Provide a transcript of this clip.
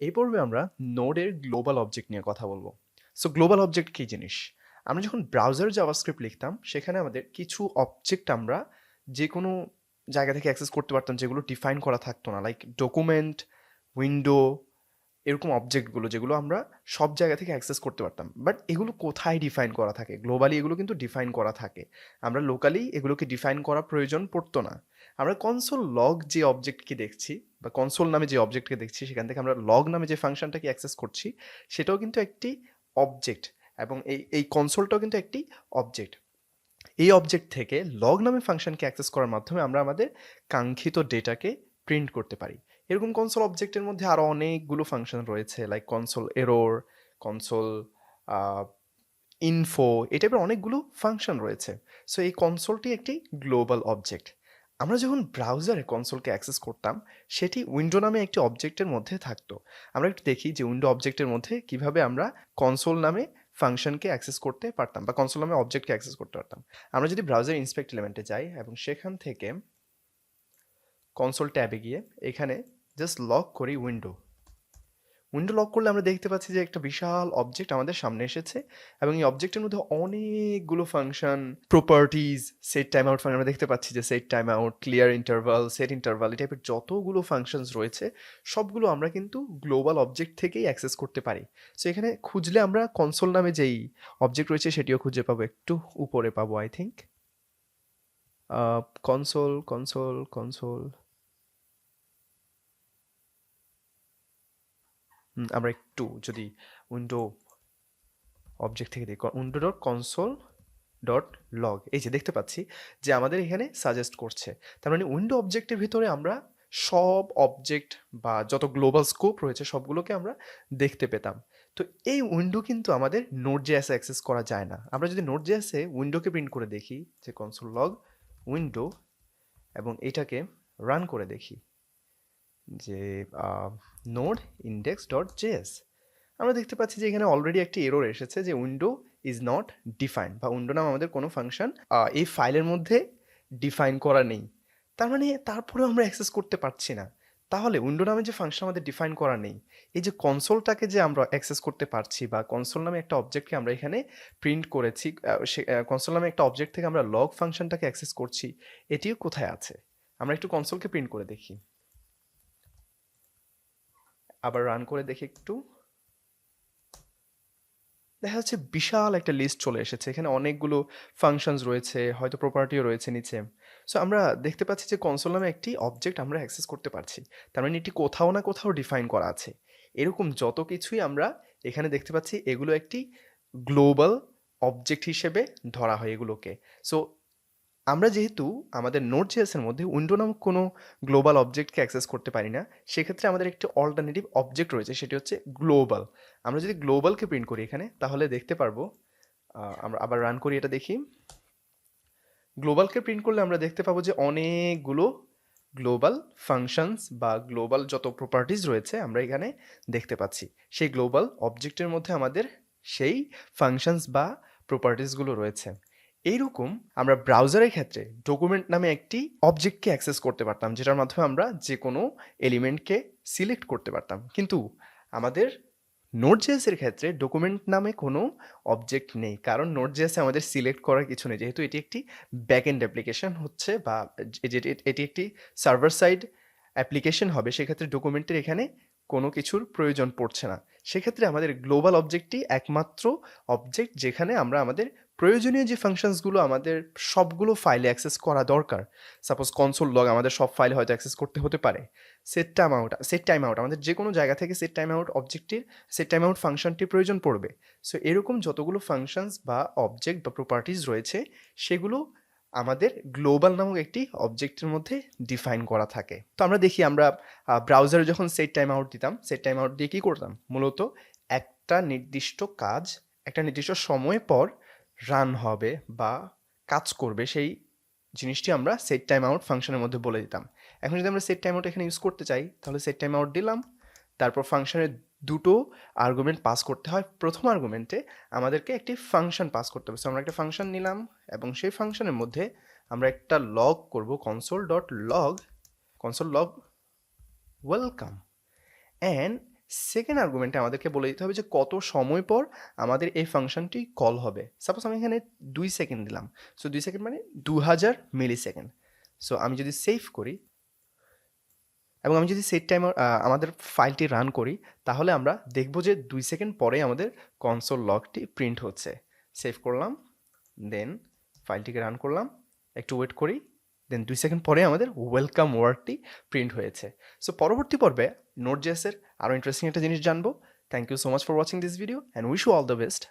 এই পর্বে আমরা নোডের গ্লোবাল অবজেক্ট নিয়ে কথা বলব। সো গ্লোবাল অবজেক্ট কী জিনিস? আমরা যখন ব্রাউজার জাভাস্ক্রিপ্ট লিখতাম, সেখানে আমাদের কিছু অবজেক্ট আমরা যে কোনো জায়গা থেকে অ্যাক্সেস করতে পারতাম, যেগুলো ডিফাইন করা থাকতো না লাইক ডকুমেন্ট উইন্ডো এরকম অবজেক্টগুলো যেগুলো আমরা সব জায়গা থেকে অ্যাক্সেস করতে পারতাম। বাট এগুলো কোথায় ডিফাইন করা থাকে? গ্লোবালি এগুলো কিন্তু ডিফাইন করা থাকে। আমরা লোকালি এগুলোকে ডিফাইন করা প্রয়োজন পড়তো না। আমরা কনসোল লগ যে অবজেক্টকে দেখছি বা কনসোল নামে যে অবজেক্টকে দেখছি, সেখান থেকে আমরা লগ নামে যে ফাংশনটাকে অ্যাক্সেস করছি, সেটাও কিন্তু একটি অবজেক্ট এবং এই এই কনসোলটাও কিন্তু একটি অবজেক্ট এই অবজেক্ট থেকে লগ নামে ফাংশনকে অ্যাক্সেস করার মাধ্যমে আমরা আমাদের কাঙ্ক্ষিত ডেটাকে প্রিন্ট করতে পারি। এরকম কনসোল অবজেক্টের মধ্যে আরও অনেকগুলো ফাংশন রয়েছে like console error console info এই টাইপের অনেকগুলো ফাংশন রয়েছে। সো এই কনসোলটি একটি গ্লোবাল অবজেক্ট আমরা যখন ব্রাউজারে কনসোলকে অ্যাক্সেস করতাম, সেটি উইন্ডো নামে একটি অবজেক্টের মধ্যে থাকতো। আমরা একটু দেখি যে উইন্ডো অবজেক্টের মধ্যে কীভাবে আমরা কনসোল নামে ফাংশনকে অ্যাক্সেস করতে পারতাম বা কনসোল নামে অবজেক্টকে অ্যাক্সেস করতে পারতাম। আমরা যদি ব্রাউজার ইন্সপেক্ট এলিমেন্টে যাই এবং সেখান থেকে কনসোল ট্যাবে গিয়ে এখানে জাস্ট লক করি উইন্ডো উইন্ডো লক করলে আমরা দেখতে পাচ্ছি যে একটা বিশাল অবজেক্ট আমাদের সামনে এসেছে এবং এই অবজেক্টের মধ্যে অনেকগুলো function properties set time out function আমরা দেখতে পাচ্ছি যে set time out clear interval set interval এই টাইপের যতগুলো ফাংশনস রয়েছে, সবগুলো আমরা কিন্তু গ্লোবাল অবজেক্ট থেকেই অ্যাক্সেস করতে পারি। সো এখানে খুঁজলে আমরা কনসোল নামে যেই অবজেক্ট রয়েছে সেটিও খুঁজে পাবো, একটু উপরে পাবো I think console console console আমরা একটু যদি উইন্ডো অবজেক্ট থেকে দেখি window dot console dot log এই যে দেখতে পাচ্ছি যে আমাদের এখানে সাজেস্ট করছে। তার মানে উইন্ডো অবজেক্টের ভিতরে আমরা সব অবজেক্ট বা যত গ্লোবাল স্কোপ রয়েছে সবগুলোকে আমরা দেখতে পেতাম। তো এই উইন্ডো কিন্তু আমাদের নোট জেএসে অ্যাক্সেস করা যায় না। আমরা যদি নোট জেএসে উইন্ডোকে প্রিন্ট করে দেখি, যে কনসোল লগ উইন্ডো, এবং এটাকে রান করে দেখি। যে নোড ইন্ডেক্স ডট জেএস আমরা দেখতে পাচ্ছি যে এখানে অলরেডি একটি এরর এসেছে যে উইন্ডো ইজ নট ডিফাইন বা উইন্ডো নাম আমাদের কোনো ফাংশন এই ফাইলের মধ্যে ডিফাইন করা নেই। তার মানে তারপরেও আমরা অ্যাক্সেস করতে পারছি না। তাহলে উইন্ডো নামে যে ফাংশন আমাদের ডিফাইন করা নেই, এই যে কনসোলটাকে যে আমরা অ্যাক্সেস করতে পারছি বা কনসোল নামে একটা অবজেক্টকে আমরা এখানে প্রিন্ট করেছি সে কনসোল নামে একটা অবজেক্ট থেকে আমরা লগ ফাংশনটাকে অ্যাক্সেস করছি, এটিও কোথায় আছে? আমরা একটু কনসোলকে প্রিন্ট করে দেখি। আবার রান করে দেখি একটু। দেখা যাচ্ছে বিশাল একটা লিস্ট চলে এসেছে। এখানে অনেকগুলো ফাংশনস রয়েছে, হয়তো প্রপার্টিও রয়েছে নিচে। সো আমরা দেখতে পাচ্ছি যে কনসোল নামে একটি অবজেক্ট আমরা অ্যাক্সেস করতে পারছি। তার মানে এটি কোথাও না কোথাও ডিফাইন করা আছে। এরকম যত কিছুই আমরা এখানে দেখতে পাচ্ছি, এগুলো একটি গ্লোবাল অবজেক্ট হিসেবে ধরা হয় এগুলোকে। সো আমরা যেহেতু আমাদের নোট জেএসের মধ্যে উইন্ডো নামক কোনো গ্লোবাল অবজেক্টকে অ্যাক্সেস করতে পারি না, সেক্ষেত্রে আমাদের একটি অল্টারনেটিভ অবজেক্ট রয়েছে, সেটি হচ্ছে গ্লোবাল আমরা যদি গ্লোবালকে প্রিন্ট করি এখানে, তাহলে দেখতে পারব আমরা আবার রান করি এটা দেখি। গ্লোবালকে প্রিন্ট করলে আমরা দেখতে পাবো যে অনেকগুলো গ্লোবাল ফাংশনস বা গ্লোবাল যত প্রপার্টিজ রয়েছে আমরা এখানে দেখতে পাচ্ছি। সেই গ্লোবাল অবজেক্টের মধ্যে আমাদের সেই ফাংশনস বা প্রপার্টিসগুলো রয়েছে। এইরকম আমরা ব্রাউজারের ক্ষেত্রে ডকুমেন্ট নামে একটি অবজেক্টকে অ্যাক্সেস করতে পারতাম, যেটার মাধ্যমে আমরা যে কোনো এলিমেন্টকে সিলেক্ট করতে পারতাম। কিন্তু আমাদের নোট জেএসের ক্ষেত্রে ডকুমেন্ট নামে কোনো অবজেক্ট নেই, কারণ নোট জেএসে আমাদের সিলেক্ট করার কিছু নেই। যেহেতু এটি একটি ব্যাক এন্ড অ্যাপ্লিকেশন হচ্ছে বা এটি একটি সার্ভার সাইড অ্যাপ্লিকেশন হবে, সেক্ষেত্রে ডকুমেন্টের এখানে কোনো কিছুর প্রয়োজন পড়ছে না। সেক্ষেত্রে আমাদের গ্লোবাল অবজেক্টটি একমাত্র অবজেক্ট যেখানে আমরা আমাদের প্রয়োজনীয় যে ফাংশনসগুলো আমাদের সবগুলো ফাইলে অ্যাক্সেস করা দরকার। সাপোজ কনসোল লগ আমাদের সব ফাইলে হয়তো অ্যাক্সেস করতে হতে পারে। Set time out set time out আমাদের যে কোনো জায়গা থেকে সেট টাইম আউট অবজেক্টটির সেট টাইম আউট ফাংশনটির প্রয়োজন পড়বে। সো এরকম যতগুলো ফাংশনস বা অবজেক্ট বা প্রপার্টিজ রয়েছে, সেগুলো আমাদের গ্লোবাল নামক একটি অবজেক্টের মধ্যে ডিফাইন করা থাকে। তো আমরা দেখি, আমরা ব্রাউজারে যখন সেট টাইম আউট দিতাম সেট টাইম আউট দিয়ে কী করতাম? মূলত একটা নির্দিষ্ট কাজ, একটা নির্দিষ্ট সময় পর রান হবে বা কাজ করবে, সেই জিনিসটি আমরা সেট টাইম আউট ফাংশনের মধ্যে বলে দিতাম। এখন যদি আমরা সেট টাইম আউট এখানে ইউজ করতে চাই, তাহলে সেট টাইম আউট দিলাম, তারপর ফাংশনের দুটো আর্গুমেন্ট পাস করতে হয়। প্রথম আর্গুমেন্টে আমাদেরকে একটি ফাংশন পাস করতে হবে। সো আমরা একটা ফাংশন নিলাম এবং সেই ফাংশনের মধ্যে আমরা একটা লগ করব console dot log console log welcome and second আর্গুমেন্টে আমাদেরকে বলে দিতে হবে যে কত সময় পর আমাদের এই ফাংশনটি কল হবে। সাপোজ আমি এখানে দুই সেকেন্ড দিলাম। সো দুই সেকেন্ড মানে দু হাজার মিলি সেকেন্ড সো আমি যদি সেভ করি এবং আমি যদি সেট টাইম আমাদের ফাইলটি রান করি, তাহলে আমরা দেখব যে দুই সেকেন্ড পরে আমাদের কনসোল লগটি প্রিন্ট হচ্ছে। সেভ করলাম দেন ফাইলটিকে রান করলাম, একটু ওয়েট করি দেন দুই সেকেন্ড পরে আমাদের ওয়েলকাম ওয়ার্ডটি প্রিন্ট হয়েছে। সো পরবর্তী পর্বে নোট জেসের আরও ইন্টারেস্টিং একটা জিনিস জানব। Thank you so much for watching this video and wish you all the best